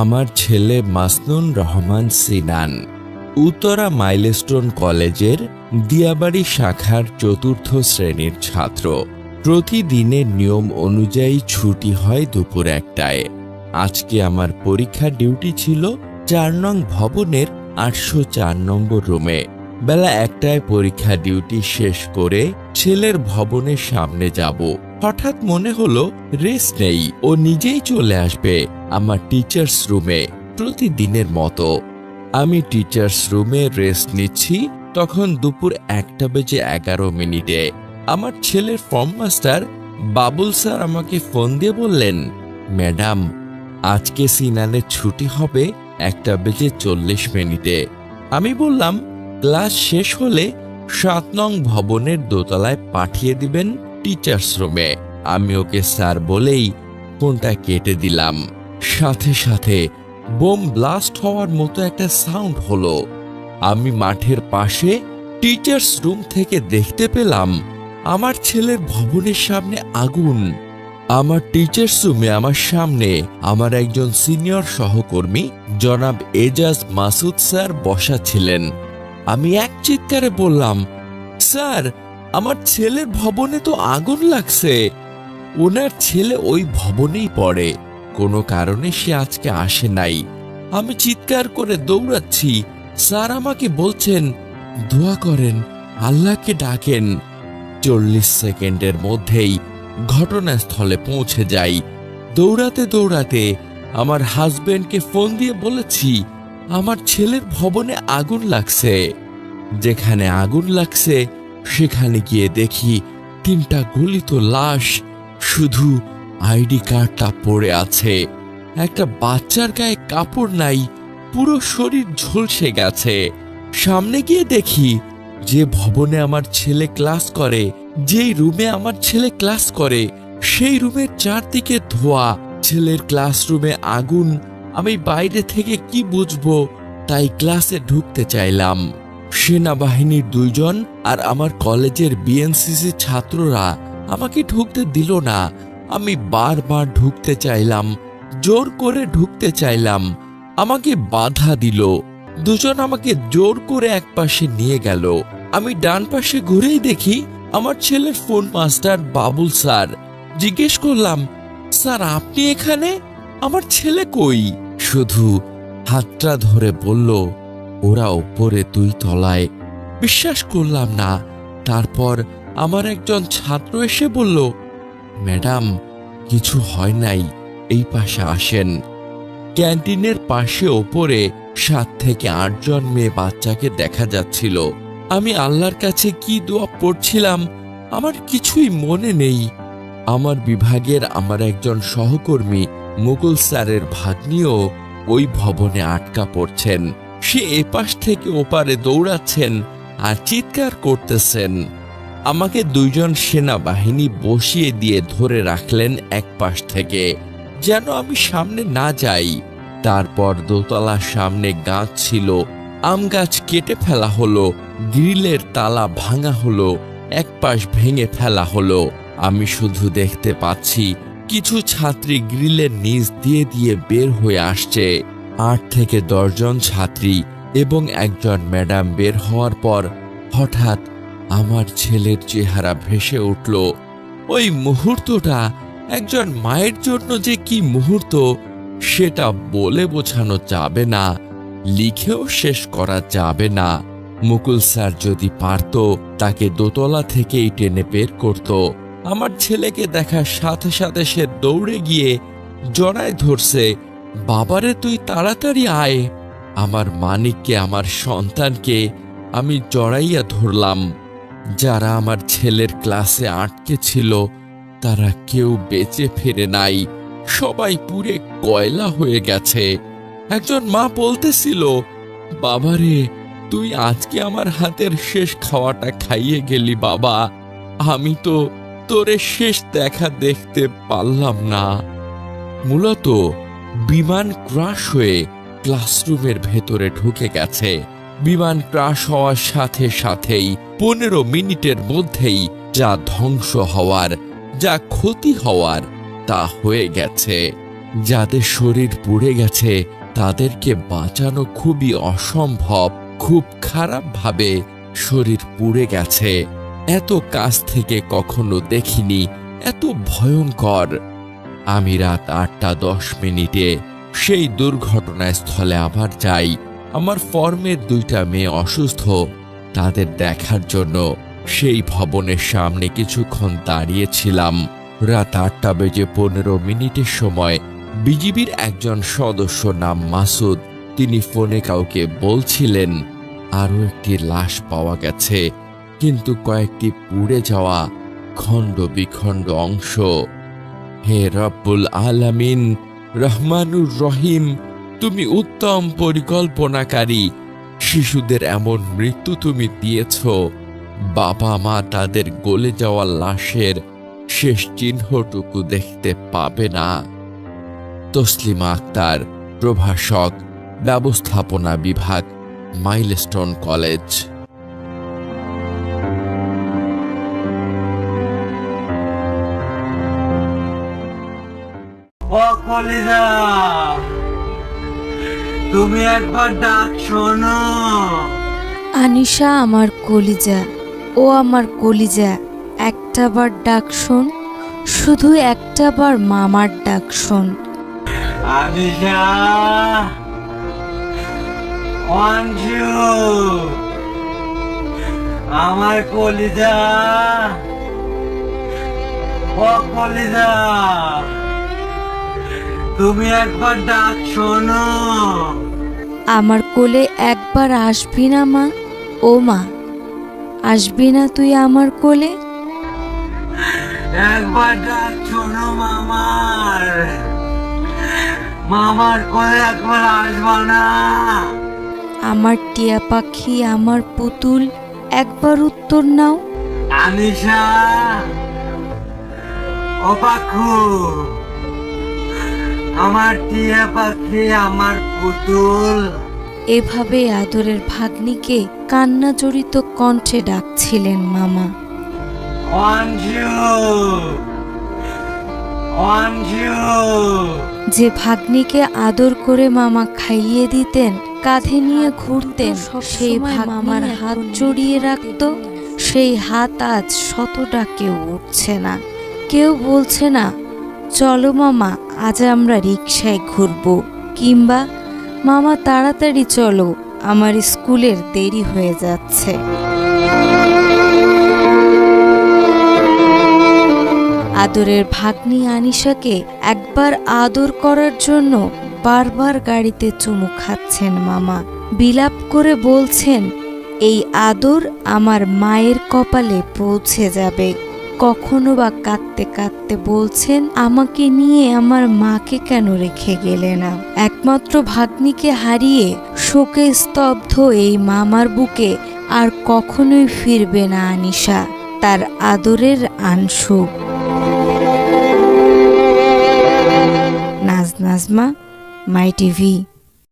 আমার ছেলে মাসনুন রহমান সিনান, উত্তরা মাইলস্টোন কলেজের দিয়াবাড়ি শাখার চতুর্থ শ্রেণির ছাত্র। প্রতিদিনের নিয়ম অনুযায়ী ছুটি হয় দুপুর একটায়। আজকে আমার পরীক্ষা ডিউটি ছিল চার নং ভবনের আটশো চার নম্বর রুমে। বেলা একটায় পরীক্ষা ডিউটি শেষ করে ছেলের ভবনের সামনে যাব। হঠাৎ মনে হলো, রেস্ট নেই, ও নিজেই চলে আসবে। আমার টিচার্স রুমে প্রতিদিনের মতো। আমি টিচার্স রুমে রেস্ট নিচ্ছি তখন দুপুর একটা বেজে এগারো মিনিটে। আমার ছেলের ফর্ম মাস্টার বাবুল স্যার আমাকে ফোন দিয়ে বললেন, ম্যাডাম, আজকে সিনানের ছুটি হবে একটা বেজে চল্লিশ মিনিটে। আমি বললাম, ক্লাস শেষ হলে সাত নং ভবনের দোতলায় পাঠিয়ে দিবেন টিচার্স রুমে আমি ওকে স্যার বলেই ফোনটা কেটে দিলাম। সাথে সাথে বোম ব্লাস্ট হওয়ার মতো একটা সাউন্ড হলো। আমি মাঠের পাশে টিচার্স রুম থেকে দেখতে পেলাম আমার ছেলের ভবনের সামনে আগুন। আমার টিচার্স রুমে আমার সামনে আমার একজন সিনিয়র সহকর্মী জনাব এজাজ মাসুদ স্যার বসা ছিলেন। আমি এক চিৎকারে বললাম, স্যার, আমার ছেলের ভবনে তো আগুন লাগছে। ওনার ছেলে ওই ভবনেই পড়ে। কোনো কারণে সে আজকে আসে নাই। আমি চিৎকার করে দৌড়াচ্ছি। স্যার আমাকে বলছেন, দোয়া করেন, আল্লাহকে ডাকেন। চল্লিশ সেকেন্ডের মধ্যেই ঘটনাস্থলে পৌঁছে যাই। দৌড়াতে দৌড়াতে আমার হাজবেন্ডকে ফোন দিয়ে বলেছি, আমার ছেলের ভবনে আগুন লাগছে। যেখানে আগুন লাগছে, সেখানে গিয়ে দেখি তিনটা গলিত লাশ শুধু আইডি কার্ডটা পড়ে আছে। একটা বাচ্চার গায়ে কাপড় নাই, পুরো শরীর ঝলসে গেছে। সামনে গিয়ে দেখি, যে ভবনে আমার ছেলে ক্লাস করে, যেই রুমে আমার ছেলে ক্লাস করে, সেই রুমের চারদিকে ধোয়া, ছেলের ক্লাসরুমে আগুন, আমি বাইরে থেকে কি বুঝব, তাই ক্লাসে ঢুকতে চাইলাম। সেনাবাহিনীর দুইজন আর আমার কলেজের বিএনসিসি ছাত্ররা আমাকে ঢুকতে দিল না আমি বারবার ঢুকতে চাইলাম, জোর করে ঢুকতে চাইলাম। আমাকে বাধা দিল। দুজন আমাকে জোর করে এক পাশে নিয়ে গেল। আমি ডান পাশে ঘুরেই দেখি আমার ছেলের ফোন মাস্টার বাবুল স্যার। জিজ্ঞেস করলাম, স্যার, আপনি এখানে? আমার ছেলে কই? শুধু হাতটা ধরে বলল, ওরা ওপরে দুই তলায়। বিশ্বাস করলাম না। তারপর আমার একজন ছাত্র এসে বলল ম্যাডাম, কিছু হয় নাই, এই পাশে আসেন। ক্যান্টিনের পাশে ওপরে সাত থেকে আটজন মেয়ে বাচ্চাকে দেখা যাচ্ছিল। আমি আল্লাহর কাছে কি দোয়া পড়ছিলাম, আমার কিছুই মনে নেই। আমার বিভাগের আমার একজন সহকর্মী মুকুল স্যারের ভাগ্নিও ওই ভবনে আটকা পড়ছেন। সে এপাশ থেকে ওপারে দৌড়াচ্ছেন আর চিৎকার করতেছেন। আমাকে দুইজন সেনাবাহিনী বসিয়ে দিয়ে ধরে রাখলেন এক পাশ থেকে। যেন আমি সামনে না যাই। তারপর দোতলার সামনে গাছ ছিল, আম গাছ কেটে ফেলা হলো, গ্রিলের তালা ভাঙা হলো, এক পাশ ভেঙে ফেলা হলো। আমি শুধু দেখতে পাচ্ছি, কিছু ছাত্রী গ্রিলের নিচ দিয়ে দিয়ে বের হয়ে আসছে। আট থেকে দশজন ছাত্রী এবং একজন ম্যাডাম বের হওয়ার পর হঠাৎ আমার ছেলের চেহারা ভেসে উঠল। ওই মুহূর্তটা একজন মায়ের জন্য যে কি মুহূর্ত, সেটা বলে বোঝানো যাবে না, লিখেও শেষ করা যাবে না। মুকুল স্যার যদি পারত, তাকে দোতলা থেকেই টেনে বের করত। আমার ছেলেকে দেখার সাথে সাথে সে দৌড়ে গিয়ে জড়ায় ধরছে, বাবারে, তুই তাড়াতাড়ি আয়। আমার মানিককে, আমার সন্তানকে আমি জড়াইয়া ধরলাম। যারা আমার ছেলের ক্লাসে আটকে ছিল, তারা কেউ বেঁচে ফিরে নাই। সবাই পুরে কয়লা হয়ে গেছে। একজন মা বলতেছিল, বাবারে, তুই আজকে আমার হাতের শেষ খাওয়াটা খাইয়ে গেলি বাবা। আমি তো তোরে শেষ দেখা দেখতে পারলাম না। মূলত বিমান ক্রাশ হয়ে ক্লাসরুমের ভেতরে ঢুকে গেছে। বিমান ক্রাশ হওয়ার সাথে সাথেই পনেরো মিনিটের মধ্যেই যা ধ্বংস হওয়ার, যা ক্ষতি হওয়ার, তা হয়ে গেছে। যাদের শরীর পুড়ে গেছে, তাদেরকে বাঁচানো খুবই অসম্ভব, খুব খারাপভাবে শরীর পুড়ে গেছে। এত কাছ থেকে কখনো দেখিনি, এত ভয়ঙ্কর। আমি রাত আটটা দশ মিনিটে সেই দুর্ঘটনার স্থলে আবার যাই। আমার ফর্মের দুইটা মেয়ে অসুস্থ তাদের দেখার জন্য সেই ভবনের সামনে কিছুক্ষণ দাঁড়িয়েছিলাম। রাত আটটা বেজে পনেরো মিনিটের সময় বিজিবির একজন সদস্য নাম মাসুদ, তিনি ফোনে কাউকে বলছিলেন আরও একটি লাশ পাওয়া গেছে, কিন্তু কয়েকটি পুড়ে যাওয়া খণ্ড বিখণ্ড অংশ। হে রব্বুল আলামিন, রহমানুর রহিম, তুমি উত্তম পরিকল্পনাকারী শিশুদের এমন মৃত্যু তুমি দিয়েছ, বাবা মা তাদের গলে যাওয়া লাশের শেষ চিহ্নটুকু দেখতে পাবে না। তসলিমা আক্তার, প্রভাষক, ব্যবস্থাপনা বিভাগ, মাইলস্টোন কলেজ। কলিজা! তুমি একবার ডাক শোনো। আনিশা আমার কলিজা ও আমার কলিজা একটাবার ডাক শোন শুধু একটাবার মামার ডাক শোন। আনিশা অঞ্জু আমার কলিজা ও কলিজা। তুমি একবার ডাক শোনো। আমার কোলে একবার আসবি না মা? ও মা আসবি না তুই আমার কোলে? একবার ডাক শোনো মামার। মামার কোলে একবার আসবা না। আমার টিয়া পাখি আমার পুতুল একবার উত্তর নাও। আনিশা ও পাখু। আমার টিয়া পাখি আমার পুতুল। এভাবে আদরের ভাগ্নিকে কান্না জড়িত কণ্ঠে ডাকছিলেন মামা। অঞ্জু! অঞ্জু! যে ভাগ্নিকে আদর করে মামা খাইয়ে দিতেন কাঁধে নিয়ে ঘুরতেন সেই মামার হাত জড়িয়ে রাখতো সেই হাত আজ শতটা কেউ উঠছে না। কেউ বলছে না চলো মামা, আজ আমরা রিক্সায় ঘুরবো। কিংবা, মামা তাড়াতাড়ি চলো, আমার স্কুলের দেরি হয়ে যাচ্ছে। আদরের ভাগ্নি আনিশাকে একবার আদর করার জন্য বারবার গাড়িতে চুমু খাচ্ছেন মামা। বিলাপ করে বলছেন, এই আদর আমার মায়ের কপালে পৌঁছে যাবে। কখনো বা কাঁদতে কাঁদতে বলছেন, আমাকে নিয়ে আমার মাকে কেন রেখে গেলে না? একমাত্র ভাগ্নিকে হারিয়ে শোকে স্তব্ধ এই মামার বুকে আর কখনোই ফিরবে না আনিশা, তার আদরের আংশু নাজ নাজমা, মাই টিভি।